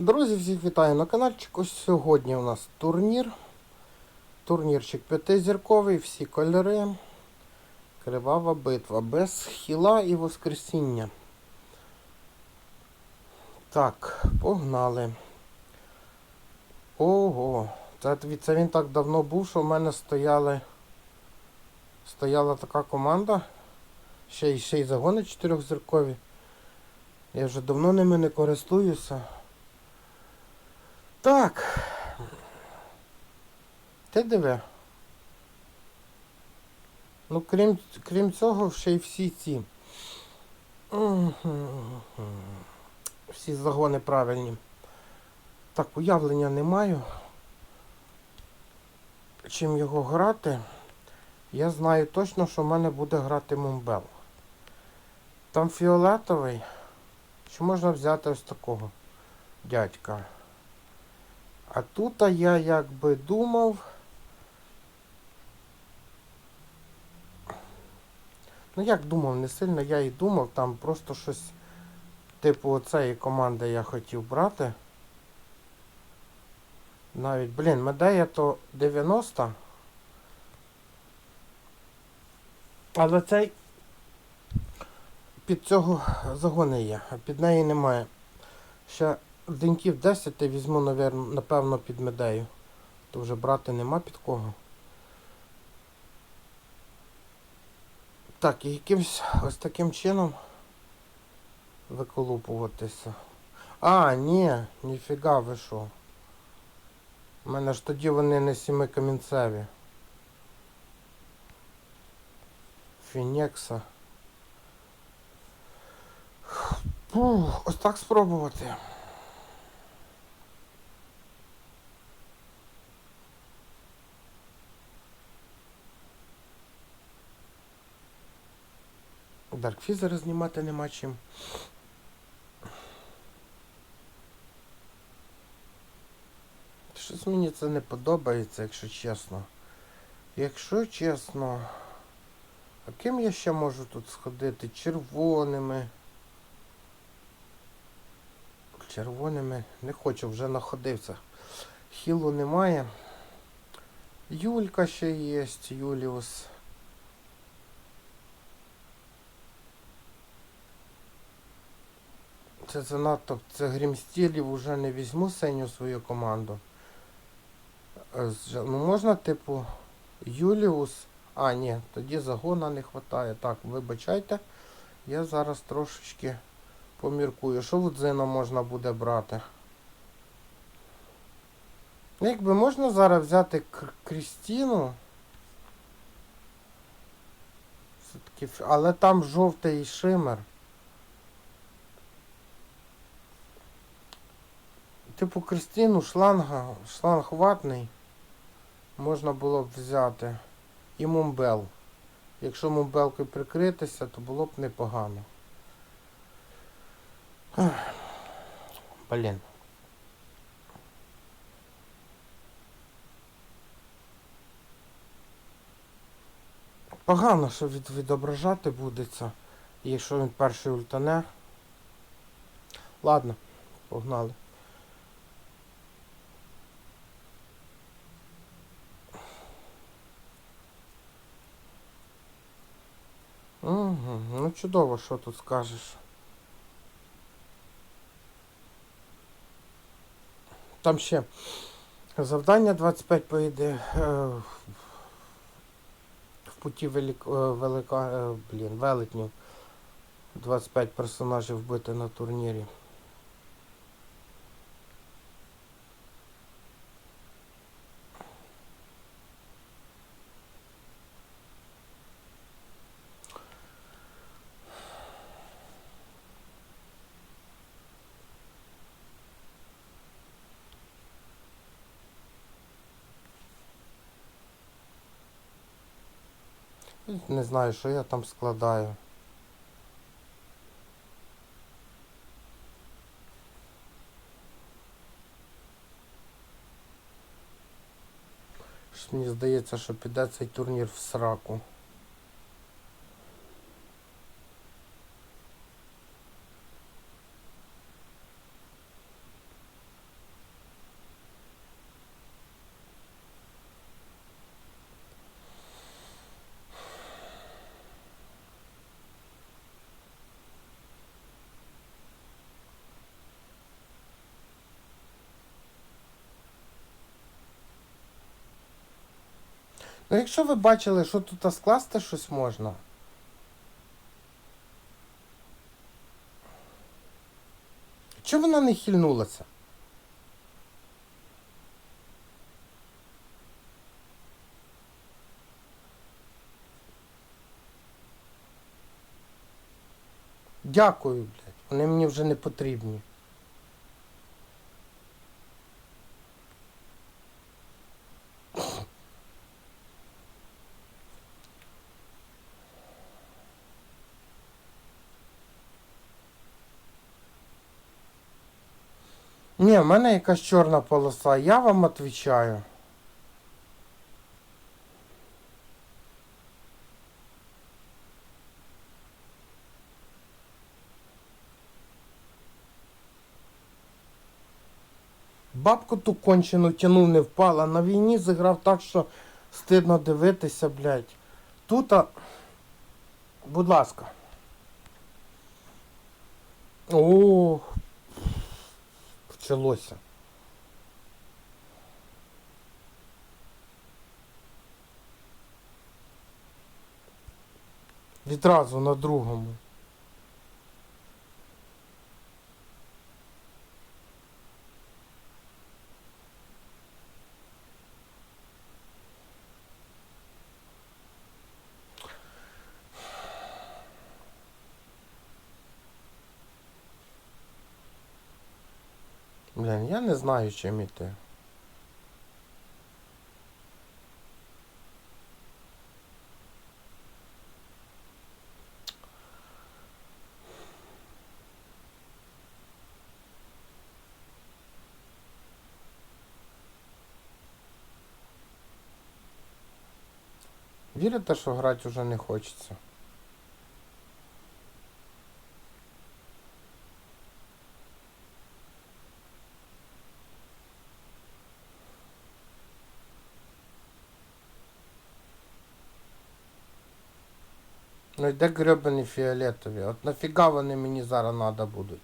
Друзі, всіх вітаю на каналчик. Ось сьогодні у нас турнір. Турнірчик п'ятизірковий, всі кольори. Кривава битва. Без хіла і воскресіння. Так, погнали. Ого. Це, це він так давно був, що в мене стояли. Стояла така команда. Ще й ще й загони чотирьохзіркові. Я вже давно ними не користуюся. Так. Ти диви. Ну, крім, крім цього, ще й всі ці. Всі загони правильні. Так, уявлення не маю. Чим його грати. Я знаю точно, що в мене буде грати Мумбел. Там фіолетовий. Чи можна взяти ось такого дядька? А тут я якби думав. Ну як думав, не сильно я і думав, там просто щось типу оцеї команди я хотів брати. Навіть, блін, медея то 90. Але цей під цього загони є, а під неї немає. Ще деньків 10 я візьму, напевно, під медею. То вже брати нема під кого. Так, і якимось ось таким чином виколупуватися. А, ні, ніфіга ви що. У мене ж тоді вони не сімикамінцеві. Фінекса. Фух, ось так спробувати. Даркфізера знімати нема чим. Щось мені це не подобається, якщо чесно. Якщо чесно. А ким я ще можу тут сходити? Червоними. Червоними. Не хочу, вже находився. Хілу немає. Юлька ще є, Юліус. Це занадто, це грімстілів вже не візьму синю свою команду. Е, Ну можна, типу, Юліус. А, ні, тоді загона не вистачає. Так, вибачайте. Я зараз трошечки поміркую. Що в Дзина можна буде брати? Якби можна зараз взяти Крістіну. Все-таки, але там жовтий шимер. Типу Крістіну, шланга, шланг ватний. Можна було б взяти. І мумбел. Якщо мумбелкою прикритися, то було б непогано. Блін. Погано, що від, відображати будеться. Якщо він перший ультане. Ладно, погнали. Угу, ну чудово, що тут скажеш. Там ще завдання 25 поїде е, в путі велик, е, велика, е, блін, велетнів. 25 персонажів вбити на турнірі. Не знаю, що я там складаю. Мені здається, що піде цей турнір в сраку. Ну, якщо ви бачили, що тут скласти щось можна. Чого вона не хильнулася? Дякую, блядь. Вони мені вже не потрібні. Мене якась чорна полоса, я вам відповідаю. Бабку ту кончену тянув, не впала. На війні зіграв так, що стидно дивитися, блядь. Тут, а... будь ласка. О, почалося. Відразу на другому. Блін, я не знаю, чим іти. Вірите, що грати вже не хочеться? Ну йде гребані фіолетові. От нафіга вони мені зараз надо будуть?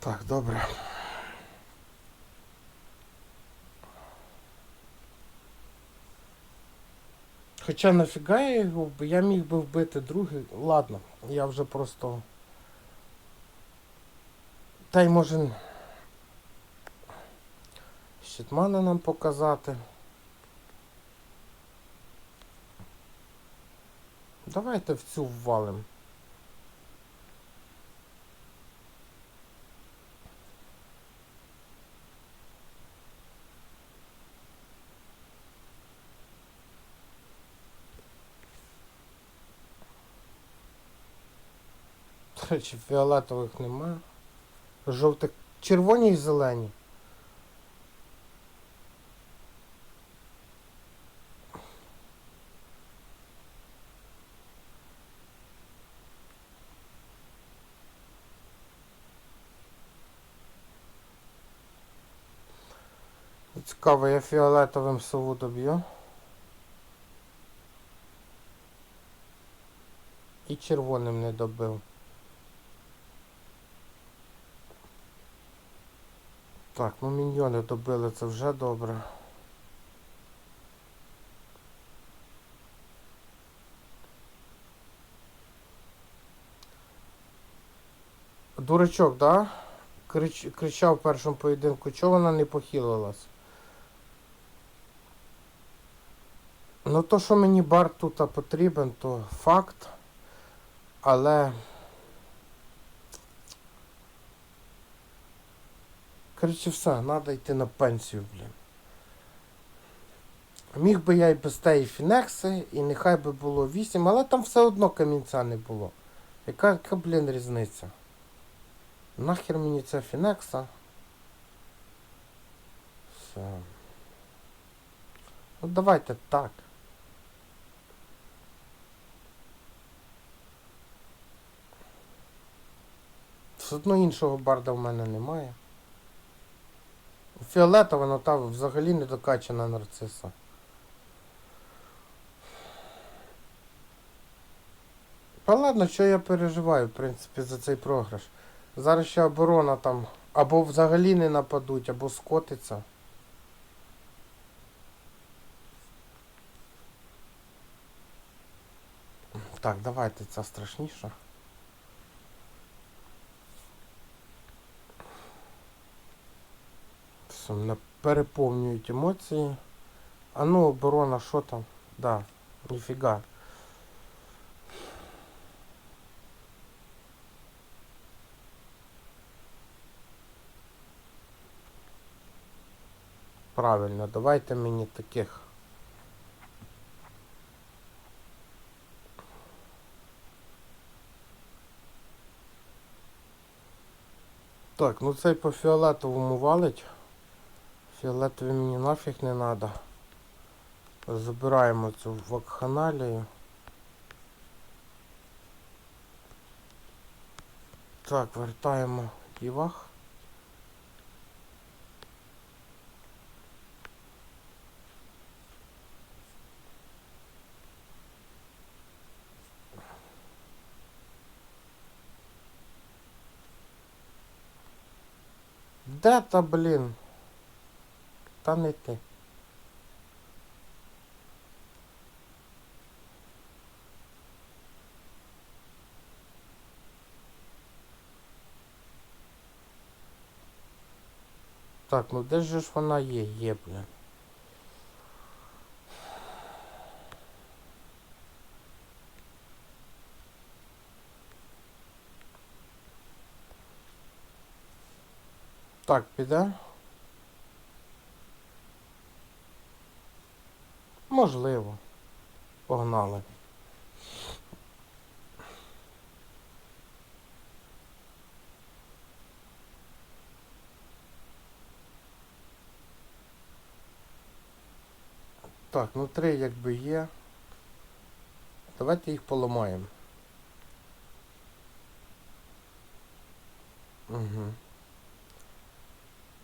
Так, добре. Хоча нафіга я його, я міг би вбити другий. Ладно, я вже просто. Та й може. Щитмана нам показати. Давайте в цю ввалим. Речі, фіолетових немає. Жовтих. Червоні і зелені. Цікаво, я фіолетовим сову доб'ю. І червоним не добив. Так, ну міньйони добили, це вже добре. Дурачок, да? Крич... Кричав в першому поєдинку, чого вона не похилилась? Ну то, що мені бар тут потрібен, то факт. Але. Коротше, все, треба йти на пенсію, блін. Міг би я і без тієї фінекси, і нехай би було 8, але там все одно камінця не було. Яка, яка блін, різниця? Нахер мені ця фінекса? Все. Ну давайте так. Все одно іншого барда в мене немає. Фіолетова, ну та взагалі не докачана нарциса. Та ладно, що я переживаю, в принципі, за цей програш. Зараз ще оборона там або взагалі не нападуть, або скотиться. Так, давайте ця страшніша. Мене переповнюють емоції. А ну, оборона, що там? Да, ніфіга. Правильно, давайте мені таких. Так, ну цей по фіолетовому валить. Фіолетові мені нафіг не треба. Забираємо цю вакханалію. Так, вертаємо дівах. Де та, блін? Та не ти. Так, ну де ж вона є? Є, блін. Так, піде. Можливо. Погнали. Так, ну три якби є. Давайте їх поламаємо. Угу.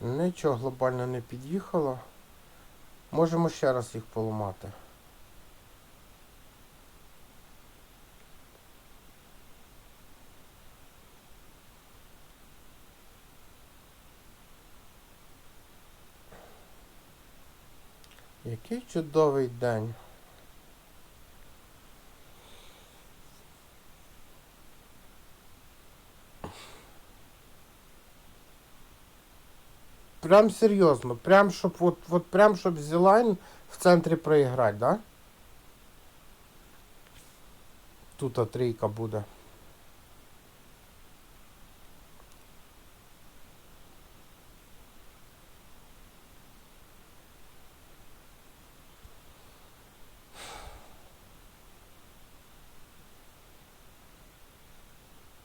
Нічого глобально не під'їхало. Можемо ще раз їх поламати. Який чудовий день. Прям серйозно, прям щоб от, от прям щоб Зілайн в центрі проіграти, да? Тут трійка буде.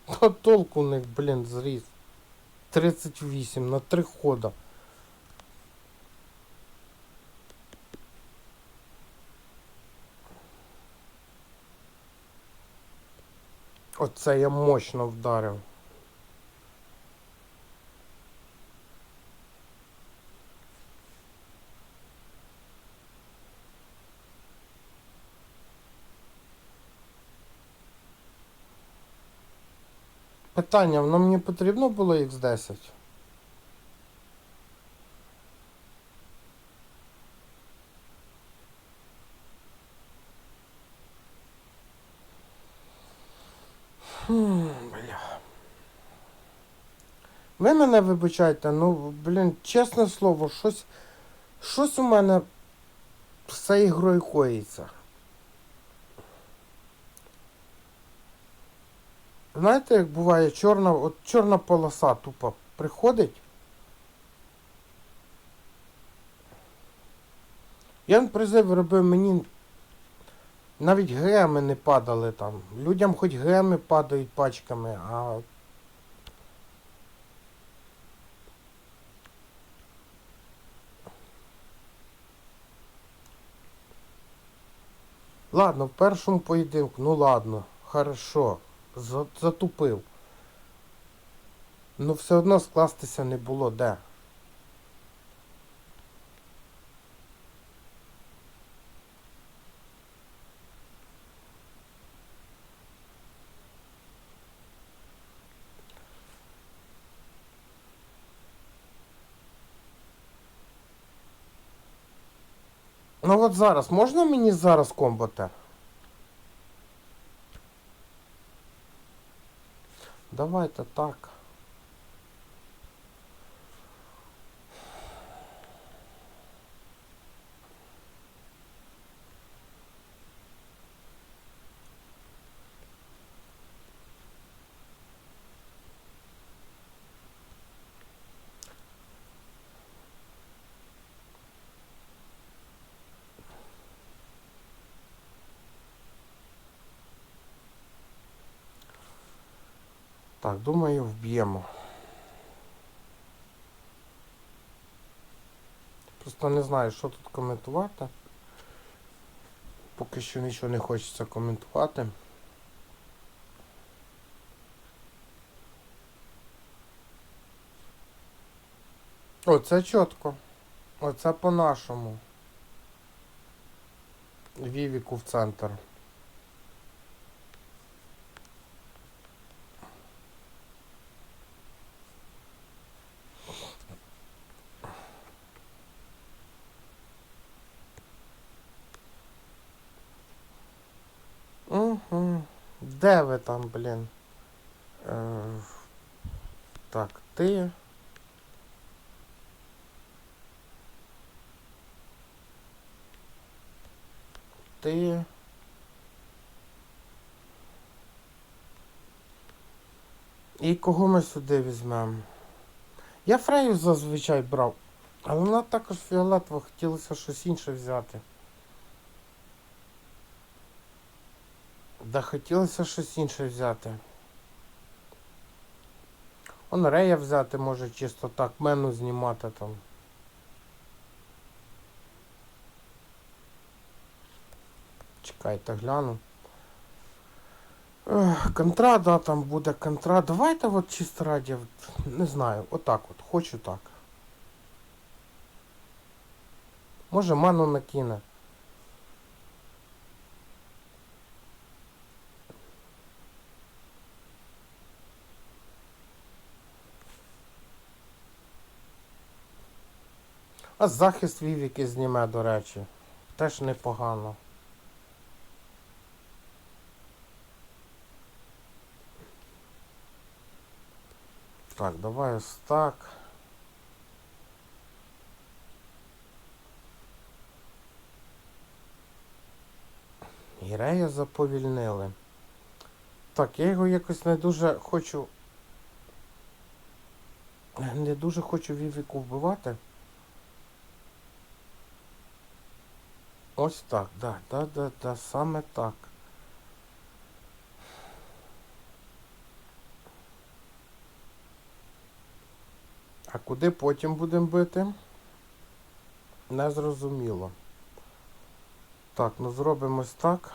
Та толку у них, блін, зріс. 38 на 3 хода. Оце я мощно вдарив. Питання, воно мені потрібно було X10? Мене вибачайте, ну, блін, чесне слово, щось. Щось у мене з цією ігрою коїться. Знаєте, як буває чорна, от чорна полоса тупо приходить. Я призив робив мені. Навіть геми не падали там. Людям хоч геми падають пачками, а. Ладно, в першому поєдинку, ну ладно, хорошо, затупив. Ну все одно скластися не було де. Ну от зараз, можна мені зараз комбати? Давайте так. Так, думаю, вб'ємо. Просто не знаю, що тут коментувати. Поки що нічого не хочеться коментувати. Оце чітко. Оце по-нашому. Вівіку в центр. Угу. Де ви там, блін? Е, так, ти. Ти. І кого ми сюди візьмемо? Я Фрею зазвичай брав, але вона також фіолетово хотілося щось інше взяти. Да хотілося щось інше взяти. Он Рея взяти може чисто так, мену знімати там. Чекайте, гляну. Контра, да, там буде контра. Давайте от чисто раді, не знаю, отак от, хочу так. Може ману накине. А захист Вівіки зніме, до речі. Теж непогано. Так, давай ось так. Заповільнили. Так, я його якось не дуже хочу. Не дуже хочу Вівіку вбивати. Ось так, да, да, да, да, саме так. А куди потім будемо бити? Не зрозуміло. Так, ну зробимо ось так.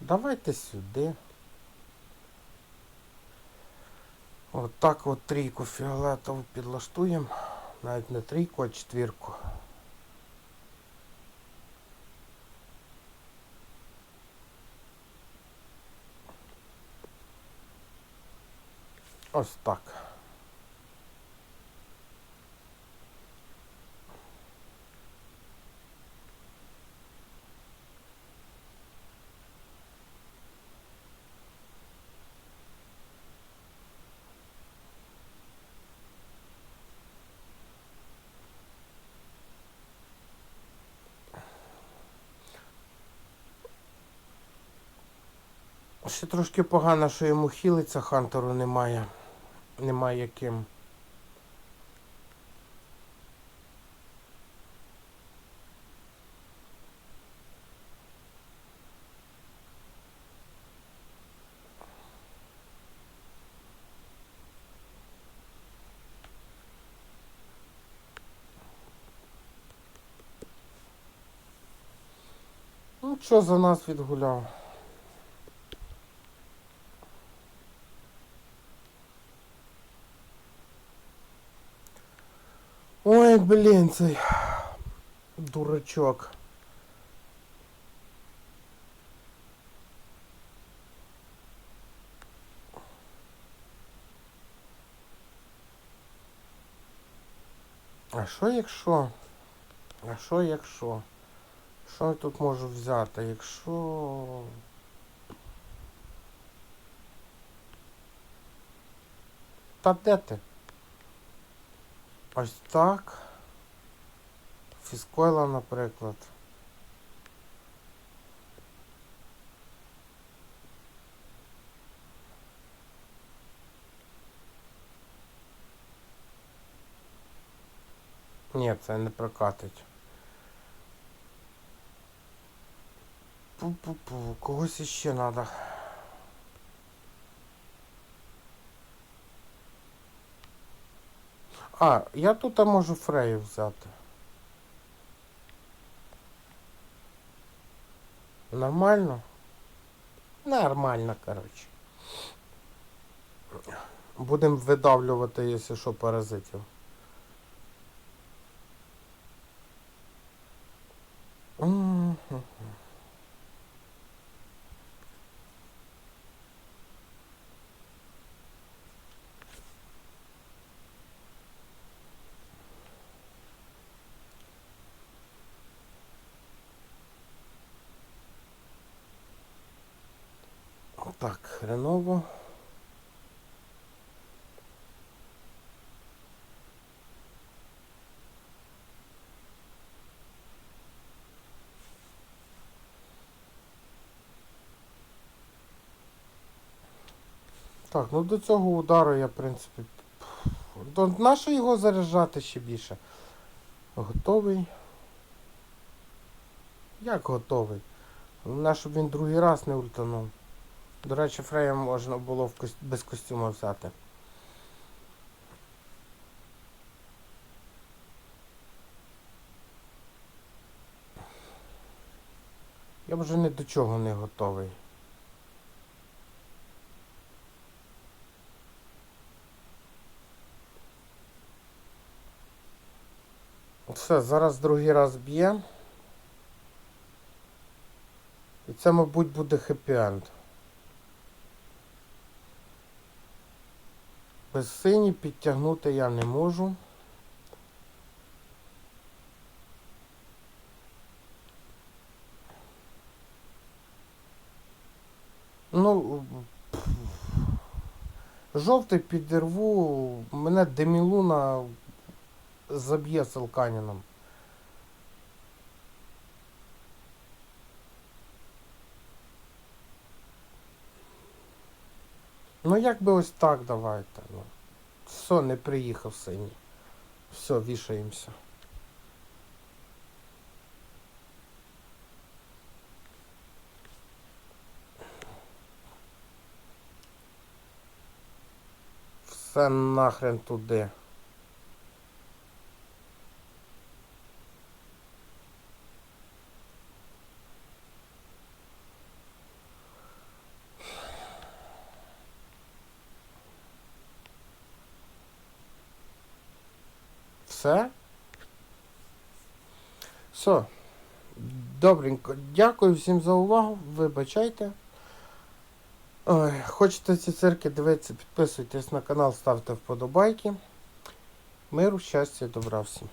Давайте сюди. От от трійку фіолетову підлаштуємо. Навіть не трійку, а четвірку. Ось так. Ще трошки погано, що йому хілиться, Хантеру немає. Немає яким. Ну, що за нас відгуляв? блін, цей дурачок. А що якщо? А що якщо? Що я тут можу взяти? Якщо... Та де ти? Ось так. Фіскойла, наприклад. Ні, це не прокатить. Пу-пу-пу, когось іще треба. А, я тут можу фрею взяти. Нормально? Нормально, коротше. Будемо видавлювати, якщо що, паразитів. Так, ну до цього удару я, в принципі. Нащо його заряджати ще більше? Готовий. Як готовий? Головне, щоб він другий раз не ультанув. До речі, Фрея можна було в кос- без костюма взяти. Я вже ні до чого не готовий. Все, зараз другий раз б'є. І це, мабуть, буде хеппі-енд. Без сині підтягнути я не можу. Ну, жовтий підірву, мене Демілуна заб'є Селканіном. Ну як би ось так давайте. Ну. Все, не приїхав синій. Все, вішаємося. Все нахрен туди. Все? Все. Добренько. Дякую всім за увагу. Вибачайте. Ой, хочете ці цирки дивитися, підписуйтесь на канал, ставте вподобайки. Миру, щастя, добра всім.